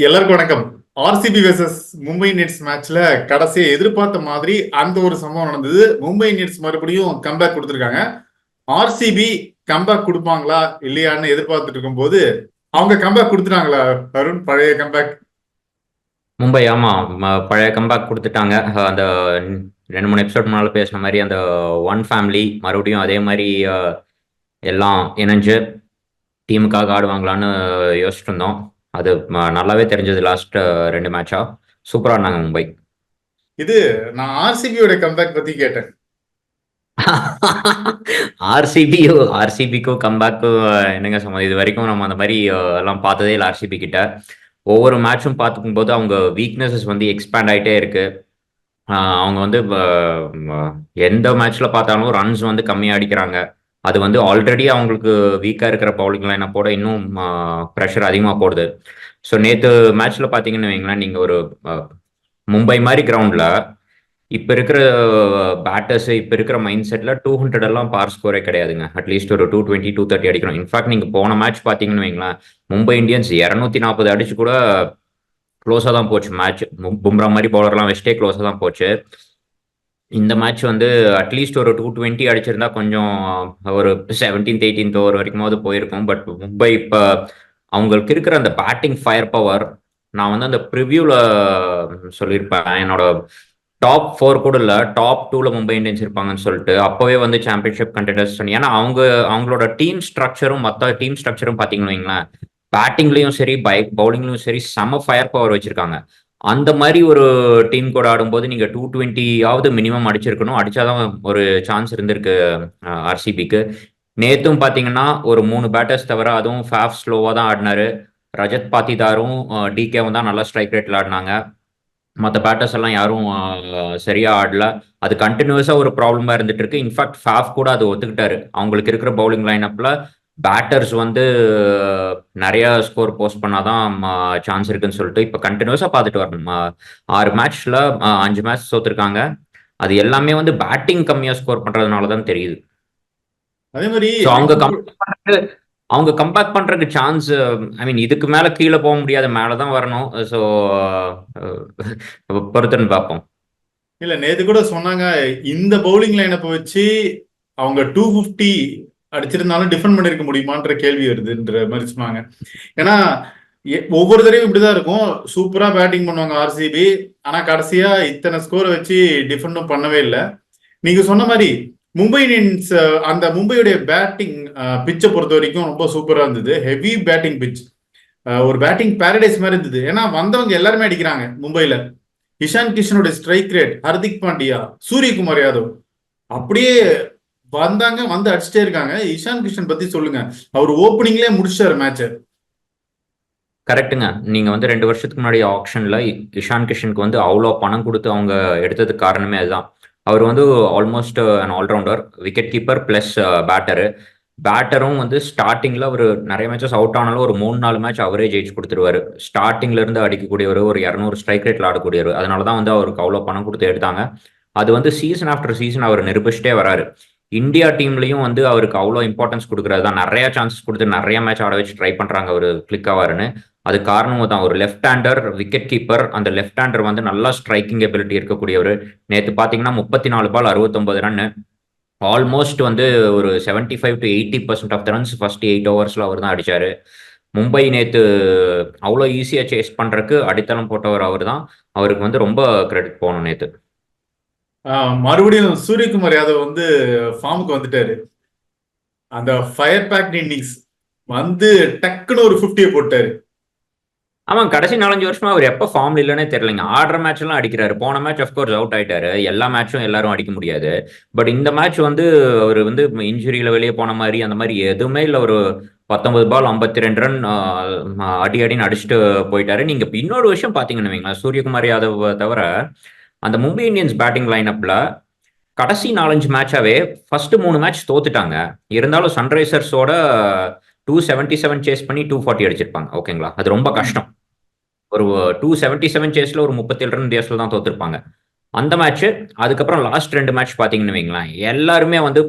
எல்லாருக்கும் வணக்கம். RCB versus Mumbai Indians மேட்ச்ல கடைசியை எதிர்பார்த்த மாதிரி அந்த ஒரு சம்பவம் நடந்தது. மும்பை இந்தியன்ஸ் மறுபடியும் கம்பேக் கொடுத்துருக்காங்க. ஆர்சிபி கம்பேக் கொடுப்பாங்களா இல்லையான்னு எதிர்பார்த்துட்டு இருக்கும்போது அவங்க கம்பேக் கொடுத்துட்டாங்களா அருண்? பழைய கம்பேக் மும்பை ஆமா. ம- பழைய கம்பேக் கொடுத்துட்டாங்க. அந்த ரெண்டு மூணு எபிசோட் முன்னால பேசின மாதிரி அந்த ஒன் ஃபேமிலி மறுபடியும் அதே மாதிரி எல்லாம் இணைஞ்சு டீமுக்காக ஆடுவாங்களான்னு யோசிச்சுட்டு இருந்தோம். அது நல்லாவே தெரிஞ்சது லாஸ்ட் ரெண்டு மேட்சா சூப்பரா ஆடினாங்க மும்பை. இது நான் ஆர்சிபியோட கம்பேக் பத்தி கேட்டேன். ஆர்சிபியோ ஆர்சிபிக்கும் கம்பேக்கும் என்னங்க சம்மந்தம் இது வரைக்கும் நம்ம அந்த மாதிரி எல்லாம் பார்த்ததே இல்லை ஆர்சிபி கிட்ட. ஒவ்வொரு மேட்சும் பார்த்துக்கும் போது அவங்க வீக்னஸஸ் வந்து எக்ஸ்பேண்ட் ஆயிட்டே இருக்கு. அவங்க வந்து எந்த மேட்ச்ல பார்த்தாலும் ரன்ஸ் வந்து கம்மியா அடிக்கிறாங்க. அது வந்து ஆல்ரெடி அவங்களுக்கு வீக்கா இருக்கிற பவுலிங் லைனை போட இன்னும் ப்ரெஷர் அதிகமா போடுது. ஸோ நேத்து மேட்ச்ல பாத்தீங்கன்னு வைங்களேன் நீங்க ஒரு மும்பை மாதிரி கிரவுண்ட்ல இப்ப இருக்கிற பேட்டர்ஸ் இப்ப இருக்கிற மைண்ட் செட்ல டூ ஹண்ட்ரட் எல்லாம் பார் ஸ்கோரே கிடையாதுங்க. அட்லீஸ்ட் ஒரு டூ டுவெண்ட்டி டூ தேர்ட்டி அடிக்கணும். இன்ஃபேக்ட் நீங்க போன மேட்ச் பாத்தீங்கன்னு வைங்களேன் மும்பை இந்தியன்ஸ் இரநூத்தி நாற்பது அடிச்சு கூட க்ளோஸாக தான் போச்சு. மேட்ச் பும்ரா மாதிரி பவுலர்லாம் வச்சுட்டே க்ளோஸாக தான் போச்சு. இந்த மேட்ச் வந்து அட்லீஸ்ட் ஒரு டூ டுவெண்ட்டி அடிச்சிருந்தா கொஞ்சம் ஒரு செவன்டீன்த் எயிட்டீன்த் ஓவர் வரைக்குமாவது போயிருக்கும். பட் மும்பை இப்போ அவங்களுக்கு இருக்கிற அந்த பேட்டிங் ஃபயர் பவர் நான் வந்து அந்த ப்ரிவ்யூவில் சொல்லியிருப்பேன். என்னோட டாப் ஃபோர் கூட இல்லை டாப் டூவில் மும்பை இந்தியன்ஸ் இருப்பாங்கன்னு சொல்லிட்டு அப்போவே வந்து சாம்பியன்ஷிப் கண்டெண்டர்ஸ் சொன்னி ஏன்னா அவங்க அவங்களோட டீம் ஸ்ட்ரக்சரும் மற்ற டீம் ஸ்ட்ரக்சரும் பார்த்தீங்கன்னு வைங்களேன் பேட்டிங்லயும் சரி பைக் பவுலிங்லயும் சரி செம ஃபயர் பவர் வச்சிருக்காங்க. அந்த மாதிரி ஒரு டீம் கூட ஆடும்போது நீங்க டூ டுவெண்ட்டியாவது மினிமம் அடிச்சிருக்கணும். அடிச்சாதான் ஒரு சான்ஸ் இருந்திருக்கு ஆர்சிபிக்கு நேத்தும் பாத்தீங்கன்னா ஒரு மூணு பேட்டர்ஸ் தவிர அதுவும் ஃபேஃப் ஸ்லோவா தான் ஆடினாரு. ரஜத் பாத்திதாரும் டிகேவும் தான் நல்லா ஸ்ட்ரைக் ரேட்ல ஆடினாங்க. மற்ற பேட்டர்ஸ் எல்லாம் யாரும் சரியா ஆடல. அது கண்டினியூஸா ஒரு ப்ராப்ளமா இருந்துட்டு இருக்கு. இன்ஃபேக்ட் ஃபேஃப் கூட அது ஒத்துக்கிட்டாரு. அவங்களுக்கு இருக்கிற பவுலிங் லைனப்ல பேட்டர்ஸ் வந்து நிறைய ஸ்கோர் போஸ்ட் பண்ணாதான் சான்ஸ் இருக்குன்னு சொல்லிட்டு இப்போ கண்டினியூஸா பார்த்துட்டு வரணும். ஆறு மேட்ச்ல அஞ்சு மேட்ச் தோத்துருக்காங்க அது எல்லாமே வந்து பேட்டிங் கம்மியா ஸ்கோர் பண்றதுனால தான் தெரியுது. அதே மாதிரி அவங்க கம்பேக் அவங்க கம்பேக் பண்றதுக்கு சான்ஸ் ஐ மீன் இதுக்கு மேல கீழே போக முடியாது மேல தான் வரணும். ஸோ பொறுத்துன்னு பார்ப்போம். இல்ல நேத்து கூட சொன்னாங்க இந்த பவுலிங் லைனப்ப வச்சு அவங்க டூ பிப்டி அடிச்சிருந்தாலும் டிஃபெண்ட் பண்ணிருக்க முடியுமான்ற கேள்வி வருதுன்ற மாதிரி சொன்னாங்க. ஏன்னா எ- ஒவ்வொரு தடவையும் இப்படிதான் இருக்கும். சூப்பரா பேட்டிங் பண்ணுவாங்க ஆர்சிபி ஆனா கடைசியா இத்தனை ஸ்கோரை வச்சு டிஃபெண்டும் பண்ணவே இல்லை. நீங்க சொன்ன மாதிரி மும்பை இந்தியன்ஸ் அந்த மும்பையுடைய பேட்டிங் பிச்சை பொறுத்த வரைக்கும் ரொம்ப சூப்பரா இருந்தது. ஹெவி பேட்டிங் பிச் ஒரு பேட்டிங் பேரடைஸ் மாதிரி இருந்தது. ஏன்னா வந்தவங்க எல்லாருமே அடிக்கிறாங்க மும்பையில. இஷான் கிஷனோட ஸ்ட்ரைக் ரேட் ஹர்திக் பாண்டியா சூரியகுமார் யாதவ். அப்படியே வந்தாங்க வந்து அடிச்சிட்டே இருக்காங்க. இஷான் கிஷன் பத்தி சொல்லுங்க. அவர் ஓப்பனிங்லயே முடிச்சாரு மேட்ச் கரெக்ட்டுங்க நீங்க வந்து ரெண்டு வருஷத்துக்கு முன்னாடி ஆப்ஷன்ல இஷான் கிஷனுக்கு வந்து அவ்வளோ பணம் கொடுத்து அவங்க எடுத்ததுக்கு காரணமே அதுதான். அவர் வந்து almost an allrounder wicket keeper plus batter பேட்டரும் வந்து ஸ்டார்டிங்ல அவர் நிறைய மேட்சஸ் அவுட் ஆனாலும் ஒரு மூணு நாலு மேட்ச் அவரே ஜெயிச்சு கொடுத்துருவாரு. ஸ்டார்டிங்ல இருந்து அடிக்கக்கூடியவர் ஒரு இரநூறு ஸ்ட்ரைக் ரேட்ல ஆடக்கூடியவர். அதனால தான் வந்து அவருக்கு அவ்வளோ பணம் கொடுத்து எடுத்தாங்க. அது வந்து சீசன் ஆஃப்டர் சீசன் அவர் நிரூபிச்சிட்டே வராரு. இந்தியா டீம்லயும் வந்து அவருக்கு அவ்வளோ இம்பார்ட்டன்ஸ் கொடுக்குறது தான் நிறைய சான்சஸ் கொடுத்து நிறைய மேட்ச் ஆட வச்சு ட்ரை பண்றாங்க அவர் கிளிக் ஆவாருன்னு அது காரணமும் தான் ஒரு லெஃப்ட் ஹேண்டர் விக்கெட் கீப்பர் அந்த லெஃப்ட் ஹேண்டர் வந்து நல்லா ஸ்ட்ரைக்கிங் எபிலிட்டி இருக்கக்கூடியவர். நேற்று பார்த்தீங்கன்னா முப்பத்தி நாலு பால் அறுபத்தொம்பது ரன் ஆல்மோஸ்ட் வந்து ஒரு seventy five to eighty percent of the runs first eight ஓவர்ஸ்ல அவர் தான் அடிச்சாரு. மும்பை நேற்று அவ்வளோ ஈஸியாக சேஸ் பண்றதுக்கு அடித்தளம் போட்டவர் அவர் தான் அவருக்கு வந்து ரொம்ப கிரெடிட் போகணும் நேற்று மறுபடியும் சூரியகுமார் யாதவ் வந்து ஃபார்முக்கு வந்துட்டாரு. அந்த ஃபயர் பேக் இன்னிங்ஸ் வந்து டக்குன்னு ஒரு 50 போட்டாரு. ஆமாம் கடைசி நாலஞ்சு வருஷமா அவர் எப்போ ஃபார்ம்ல இல்லைன்னே தெரியலைங்க. ஆடுற மேட்ச் எல்லாம் அடிக்கிறாரு. போன மேட்ச் அஃப்கோர்ஸ் அவுட் ஆயிட்டாரு. எல்லா மேட்சும் எல்லாரும் அடிக்க முடியாது. பட் இந்த மேட்ச் வந்து அவர் வந்து இன்ஜுரியில வெளியே போன மாதிரி அந்த மாதிரி எதுவுமே இல்லை. ஒரு பத்தொன்பது பால் ஐம்பத்தி ரெண்டு ரன் அடி அடின்னு அடிச்சுட்டு போயிட்டாரு. நீங்க இன்னொரு விஷயம் பாத்தீங்கன்னு வைங்களா சூரியகுமார் யாதவ் தவிர அந்த மும்பை இந்தியன்ஸ் பேட்டிங் லைனப்ல கடைசி நாலஞ்சு மேட்சாவே ஃபர்ஸ்ட் மூணு மேட்ச் தோத்துட்டாங்க. இருந்தாலும் சன்ரைசர்ஸோட டூ செவன்ட்டி செவன் சேஸ் பண்ணி டூ ஃபார்ட்டி அடிச்சிருப்பாங்க. ஓகேங்களா அது ரொம்ப கஷ்டம். ஒரு டூ செவன்ட்டி செவன் சேஸ்ல ஒரு முப்பத்தேழு ரன் வித்தியாசத்துல தான் தோத்துருப்பாங்க. அந்த மேட்ச் அதுக்கப்புறம் லாஸ்ட் ரெண்டு மேட்ச் பாத்தீங்கன்னு வைங்களேன் எல்லாருமே வந்து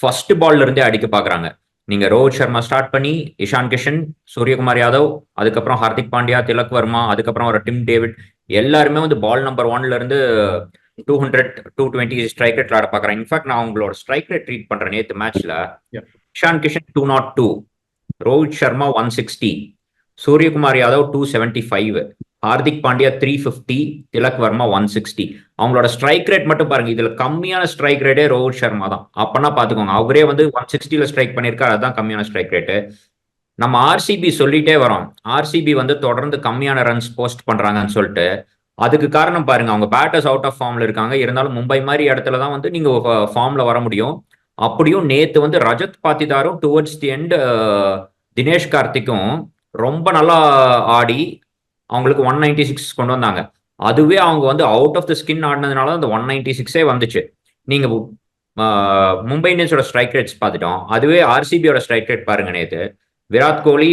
ஃபர்ஸ்ட் பால்ல இருந்தே அடிக்க பாக்குறாங்க. நீங்க ரோஹித் சர்மா ஸ்டார்ட் பண்ணி இஷான் கிஷன் சூரியகுமார் யாதவ் அதுக்கப்புறம் ஹார்திக் பாண்டியா திலக் வர்மா அதுக்கப்புறம் ஒரு டிம் டேவிட் எல்லாருமே வந்து பால் நம்பர் ஒன்ல இருந்து two hundred two twenty strike rate ஆட பாக்குறேன் இன்ஃபேக்ட் நான் உங்களோட ஸ்ட்ரைக் ரேட் ட்ரீட் பண்றேன் நேத்து மேட்ச்ல. Ishan Kishan two naught two Rohit Sharma one sixty Suryakumar Yadav two seventy five Hardik Pandya three fifty Tilak Varma one sixty அவங்களோட strike rate மட்டும் பாருங்க. இதுல கம்மியான ஸ்ட்ரைக் ரேட்டே ரோஹித் சர்மா தான். அப்பனா பாத்துக்கோங்க அவரே வந்து ஒன் சிக்ஸ்டில ஸ்ட்ரைக் பண்ணிருக்காரு அதுதான் கம்மியான ஸ்ட்ரைக் ரேட்டு நம்ம ஆர்சிபி சொல்லிட்டே வரோம். ஆர்சிபி வந்து தொடர்ந்து கம்மியான ரன்ஸ் போஸ்ட் பண்றாங்கன்னு சொல்லிட்டு அதுக்கு காரணம் பாருங்க அவங்க பேட்டர்ஸ் அவுட் ஆஃப் ஃபார்ம்ல இருக்காங்க. இருந்தாலும் மும்பை மாதிரி இடத்துல தான் வந்து நீங்க ஃபார்ம்ல வர முடியும். அப்படியும் நேத்து வந்து ரஜத் பாத்திதாரும் டுவர்ட்ஸ் தி எண்ட் தினேஷ் கார்த்திக்கும் ரொம்ப நல்லா ஆடி அவங்களுக்கு ஒன் நைன்டி சிக்ஸ் கொண்டு வந்தாங்க. அதுவே அவங்க வந்து அவுட் ஆஃப் த ஸ்கின் ஆடினதுனால அந்த ஒன் நைன்டி சிக்ஸே வந்துச்சு. நீங்க மும்பை இந்தியன்ஸோட ஸ்ட்ரைக் ரேட்ஸ் பார்த்துட்டோம். அதுவே ஆர்சிபியோட ஸ்ட்ரைக் ரேட் பாருங்க நேற்று விராட் கோலி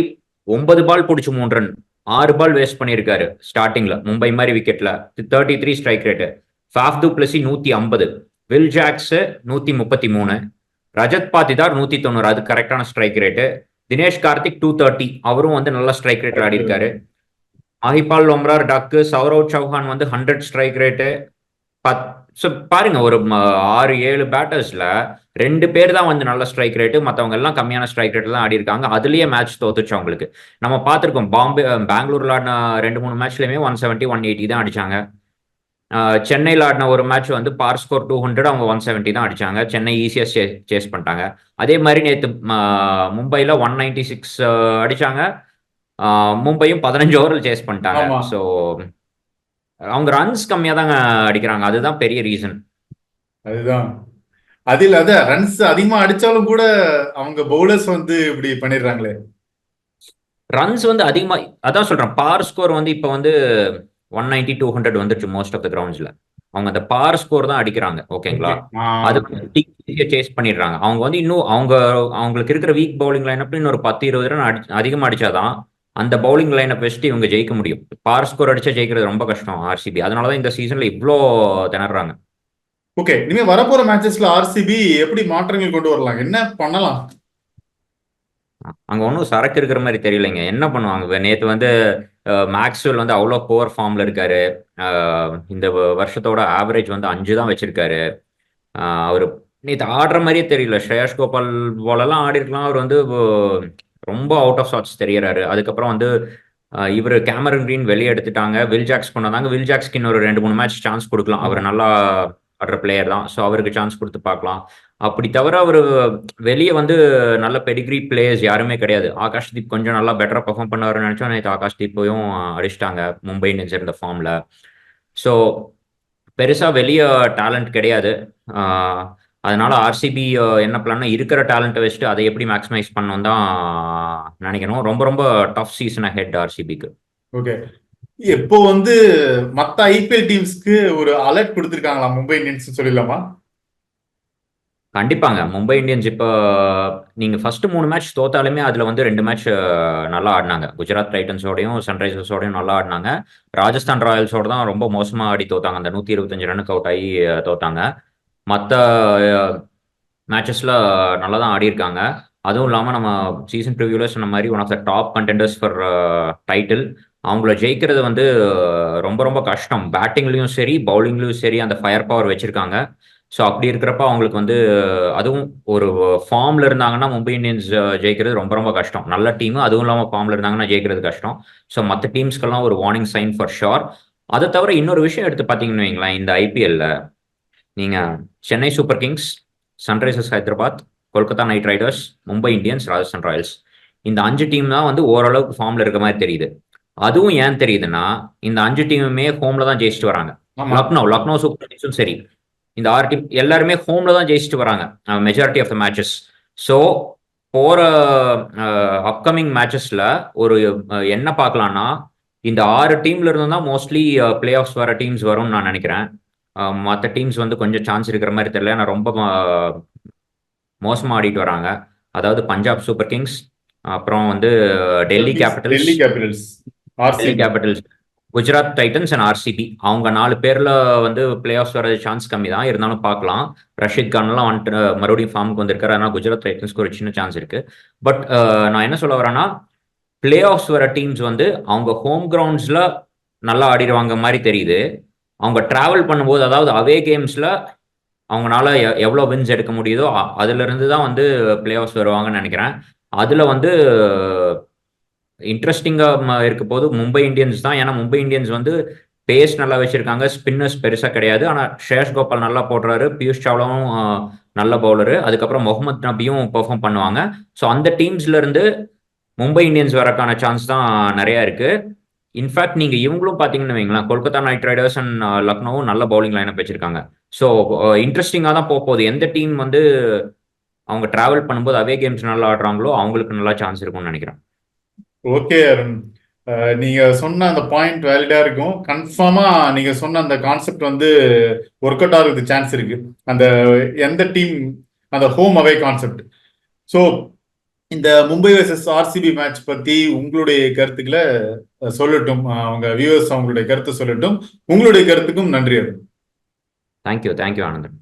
ஒன்பது பால் பிடிச்சி மூணு ரன் ஆறு பால் வேஸ்ட் பண்ணியிருக்காரு ஸ்டார்டிங்ல மும்பை மாதிரி விக்கெட்ல thirty three strike rate Faf du Plessis நூத்தி ஐம்பது வில் ஜாக்ஸ் நூத்தி முப்பத்தி மூணு ரஜத் பாத்திதார் நூத்தி தொண்ணூறு அது கரெக்டான strike rate Dinesh Karthik two thirty அவரும் வந்து நல்ல ஸ்ட்ரைக் ரேட் ஆடி இருக்காரு மஹிபால் லொம்ரார் டக்கு சௌரவ் சௌஹான் வந்து hundred strike rate but so பாருங்க ஒரு ஆறு ஏழு பேட்டர்ஸ்ல ரெண்டு பேர் தான் வந்து நல்ல ஸ்ட்ரைக் ரேட்டு மற்றவங்க எல்லாம் கம்மியான ஸ்ட்ரைக் ரேட் தான் ஆடி இருக்காங்க. அதுலயே மேட்ச் தோத்துச்சு அவங்களுக்கு. நம்ம பார்த்துருக்கோம் பாம்பே பெங்களூர்ல ஆடின ரெண்டு மூணு மேட்ச்லயுமே ஒன் செவன்ட்டி ஒன் எயிட்டி தான் அடிச்சாங்க. சென்னையில் ஆடின ஒரு மேட்ச் வந்து பார் ஸ்கோர் டூ ஹண்ட்ரட் அவங்க ஒன் செவன்ட்டி தான் அடிச்சாங்க. சென்னை ஈஸியாக சே சேஸ் பண்ணிட்டாங்க. அதே மாதிரி நேற்று மும்பையில் ஒன் நைன்டி சிக்ஸ் அடிச்சாங்க. மும்பையும் பதினஞ்சு ஓவரில் சேஸ் பண்ணிட்டாங்க. ஸோ அவங்க ரன்ஸ் கம்மியாக தாங்க அடிக்கிறாங்க. அதுதான் பெரிய ரீசன் அதுதான். அது இல்லாத ரன்ஸ் அதிகமா அடிச்சாலும் கூட அவங்க பவுலர்ஸ் வந்து இப்படி பண்ணிடுறாங்களே. ரன்ஸ் வந்து அதிகமாக அதான் சொல்கிறேன் பார் ஸ்கோர் வந்து இப்போ வந்து ஒன் நைன்டி டூ ஹண்ட்ரட் வந்துருச்சு மோஸ்ட் ஆஃப் த கிரவுண்ட்ஸில் அவங்க அந்த பார் ஸ்கோர் தான் அடிக்கிறாங்க. ஓகேங்களா? அது சேஸ் பண்ணிடுறாங்க. அவங்க வந்து இன்னும் அவங்க அவங்களுக்கு இருக்கிற வீக் பவுலிங் லைனப் இன்னொரு பத்து இருபது ரன் அடி அதிகமாக அடிச்சாதான் அந்த பவுலிங் லைனப் வச்சுட்டு இவங்க ஜெயிக்க முடியும். பார் ஸ்கோர் அடிச்சா ஜெயிக்கிறது ரொம்ப கஷ்டம் ஆர்சிபி அதனால தான் இந்த சீசன்ல இவ்வளோ திணறாங்க. ஓகே இனிமே வரப்போற மேட்சஸ்ல ஆர்சிபி எப்படி மாற்றங்கள் கொண்டு வரலாம்? என்ன பண்ணலாம்? அங்க ஒன்றும் சரக்கு இருக்கிற மாதிரி தெரியலைங்க. என்ன பண்ணுவாங்க? நேற்று வந்து மேக்ஸ்வெல் வந்து அவ்வளோ போர் ஃபார்ம்ல இருக்காரு. இந்த வருஷத்தோட ஆவரேஜ் வந்து அஞ்சு தான் வச்சிருக்காரு. அவர் நேற்று ஆடுற மாதிரியே தெரியல. ஸ்ரேயாஸ் கோபால் போலெல்லாம் ஆடி இருக்கலாம் அவர் வந்து ரொம்ப அவுட் ஆஃப் ஷார்ட்ஸ் தெரியறாரு. அதுக்கப்புறம் வந்து இவர் கேமரன் கிரீன் வெளியே எடுத்துட்டாங்க. வில் ஜாக்ஸ் கொண்டு வில் ஜாக்ஸ்க்கு இன்னொரு ரெண்டு மூணு மேட்ச் சான்ஸ் கொடுக்கலாம். அவர் நல்லா ஆடுற பிளேயர் தான். ஸோ அவருக்கு சான்ஸ் கொடுத்து பார்க்கலாம். அப்படி தவிர அவர் வெளியே வந்து நல்ல பெடிகிரி பிளேயர்ஸ் யாருமே கிடையாது. ஆகாஷ் தீப் கொஞ்சம் நல்லா பெட்டராக பெர்ஃபார்ம் பண்ணாருன்னு நினைச்சோம். நேற்று ஆகாஷ் தீப்பையும் அடிச்சிட்டாங்க. மும்பை இந்தியன்ஸ் இருந்த ஃபார்ம்ல ஸோ பெருசாக வெளியே டேலண்ட் கிடையாது. அதனால ஆர்சிபி என்ன பிளான்னா இருக்கிற டேலண்ட்டை வச்சுட்டு அதை எப்படி மேக்ஸிமைஸ் பண்ணணும் தான் நினைக்கணும். ரொம்ப ரொம்ப டஃப் சீசன் ஹெட் ஆர்சிபிக்கு ஓகே இப்போ வந்து மத்த ஐபிஎல் டீம்ஸ்க்கு ஒரு அலர்ட் கொடுத்திருக்காங்களா? மும்பை இந்தியன்ஸ் சொல்லிடலாமா? கண்டிப்பாங்க. மும்பை இந்தியன்ஸ் இப்போ நீங்க ஃபர்ஸ்ட் மூணு மேட்ச் தோத்தாலுமே அதுல வந்து ரெண்டு மேட்ச் நல்லா ஆடினாங்க. குஜராத் டைட்டன்ஸோடையும் சன்ரைசர்ஸோடையும் நல்லா ஆடினாங்க. ராஜஸ்தான் ராயல்ஸோட தான் ரொம்ப மோசமா ஆடி தோத்தாங்க. அந்த நூத்தி இருபத்தஞ்சு ரன்னுக்கு அவுட் ஆகி தோத்தாங்க. மற்ற மேட்சஸில் நல்லா தான் ஆடியிருக்காங்க. அதுவும் இல்லாமல் நம்ம சீசன் ப்ரிவியூவில் சொன்ன மாதிரி one of the top contenders for title அவங்கள ஜெயிக்கிறது வந்து ரொம்ப ரொம்ப கஷ்டம். பேட்டிங்லேயும் சரி பவுலிங்லேயும் சரி அந்த ஃபயர் பவர் வச்சுருக்காங்க. ஸோ அப்படி இருக்கிறப்ப அவங்களுக்கு வந்து அதுவும் ஒரு ஃபார்மில் இருந்தாங்கன்னா மும்பை இந்தியன்ஸ் ஜெயிக்கிறது ரொம்ப ரொம்ப கஷ்டம். நல்ல டீம் அதுவும் இல்லாமல் ஃபார்மில் இருந்தாங்கன்னா ஜெயிக்கிறது கஷ்டம். ஸோ மற்ற டீம்ஸ்க்கெல்லாம் ஒரு வார்னிங் சைன் ஃபார் ஷோர் அதை தவிர இன்னொரு விஷயம் எடுத்து பார்த்தீங்கன்னு வைங்களேன் இந்த ஐபிஎல்ல நீங்க Chennai Super Kings Sunrisers Hyderabad Kolkata Knight Riders Mumbai Indians Rajasthan Royals. இந்த அஞ்சு டீம் தான் வந்து ஓரளவுக்கு ஃபார்ம்ல இருக்க மாதிரி தெரியுது. அதுவும் ஏன் தெரியுதுன்னா இந்த அஞ்சு டீமுமே ஹோம்ல தான் ஜெயிச்சுட்டு வராங்க. லக்னோ லக்னோ சூப்பர் கிங்ஸும் சரி. இந்த ஆறு டீம் எல்லாருமே ஹோம்ல தான் ஜெயிச்சுட்டு வராங்க. Majority of the matches so போற அப்கமிங் மேட்சஸ்ல ஒரு என்ன பார்க்கலாம்னா இந்த ஆறு டீம்ல இருந்து தான் மோஸ்ட்லி பிளே ஆஃப்ஸ் வர டீம்ஸ் வரும்னு நான் நினைக்கிறேன். மற்ற டீம்ஸ் வந்து கொஞ்சம் சான்ஸ் இருக்கிற மாதிரி தெரியல. நான் ரொம்ப அஹ், மோசமா ஆடிட்டு வராங்க. அதாவது பஞ்சாப் சூப்பர் கிங்ஸ் அப்புறம் வந்து Delhi Capitals Delhi Capitals Delhi Capitals Gujarat Titans and RCB. அவங்க நாலு பேர்ல வந்து பிளே ஆஃப்ஸ் வர சான்ஸ் கம்மி தான். இருந்தாலும் பார்க்கலாம். ரஷீத் கான்லாம் வந்துட்டு மறுபடியும் ஃபார்முக்கு வந்திருக்காரு. ஆனால் குஜராத் டைட்டன்ஸ்க்கு ஒரு சின்ன சான்ஸ் இருக்கு. பட் நான் என்ன சொல்ல வரேன்னா பிளே ஆஃப்ஸ் வர டீம்ஸ் வந்து அவங்க ஹோம் கிரவுண்ட்ஸ்ல நல்லா ஆடிடுவாங்க மாதிரி தெரியுது. அவங்க டிராவல் பண்ணும்போது அதாவது அவே கேம்ஸ்ல அவங்களால எவ்வளோ வின்ஸ் எடுக்க முடியுதோ அதுலேருந்து அதுல இருந்து தான் வந்து பிளே ஆஃப்ஸ் வருவாங்கன்னு நினைக்கிறேன். அதுல வந்து இன்ட்ரெஸ்டிங்காக இருக்க போது மும்பை இந்தியன்ஸ் தான். ஏன்னா மும்பை இந்தியன்ஸ் வந்து பேஸ் நல்லா வச்சிருக்காங்க ஸ்பின்னர்ஸ் பெருசாக கிடையாது. ஆனால் ஷேஷ் கோபால் நல்லா போடுறாரு பியூஷ் சாவ்லாவும் நல்ல பவுலரு அதுக்கப்புறம் முகமது நபியும் பெர்ஃபார்ம் பண்ணுவாங்க. ஸோ அந்த டீம்ஸ்ல இருந்து மும்பை இந்தியன்ஸ் வரக்கான சான்ஸ் தான் நிறைய இருக்கு. இன்ஃபேக்ட் நீங்க இவங்களும் பாத்தீங்கன்னு வைங்களேன் கொல்கத்தா நைட் ரைடர்ஸ் அண்ட் லக்னோவும் நல்ல பவுலிங் லைனப் வச்சிருக்காங்க. ஸோ இன்ட்ரெஸ்டிங்காக uh, தான் போக போகுது. எந்த டீம் வந்து அவங்க டிராவல் பண்ணும்போது அவே கேம்ஸ் நல்லா ஆடுறாங்களோ அவங்களுக்கு நல்லா சான்ஸ் இருக்கும்னு நினைக்கிறேன். ஓகே அருண் uh, நீங்க சொன்ன அந்த பாயிண்ட் வேலிடா இருக்கும். கன்ஃபார்மா நீங்க சொன்ன அந்த கான்செப்ட் வந்து ஒர்க் அவுட் ஆகுறது சான்ஸ் இருக்கு. அந்த எந்த டீம் அந்த ஹோம் அவே கான்செப்ட் ஸோ இந்த மும்பை வர்சஸ் ஆர்சிபி மேட்ச் பத்தி உங்களுடைய கருத்துக்களை சொல்லட்டும். அவங்க வியூவர்ஸ் அவங்களுடைய கருத்தை சொல்லட்டும். உங்களுடைய கருத்துக்கும் நன்றி அருண். Thank you thank you Anandan.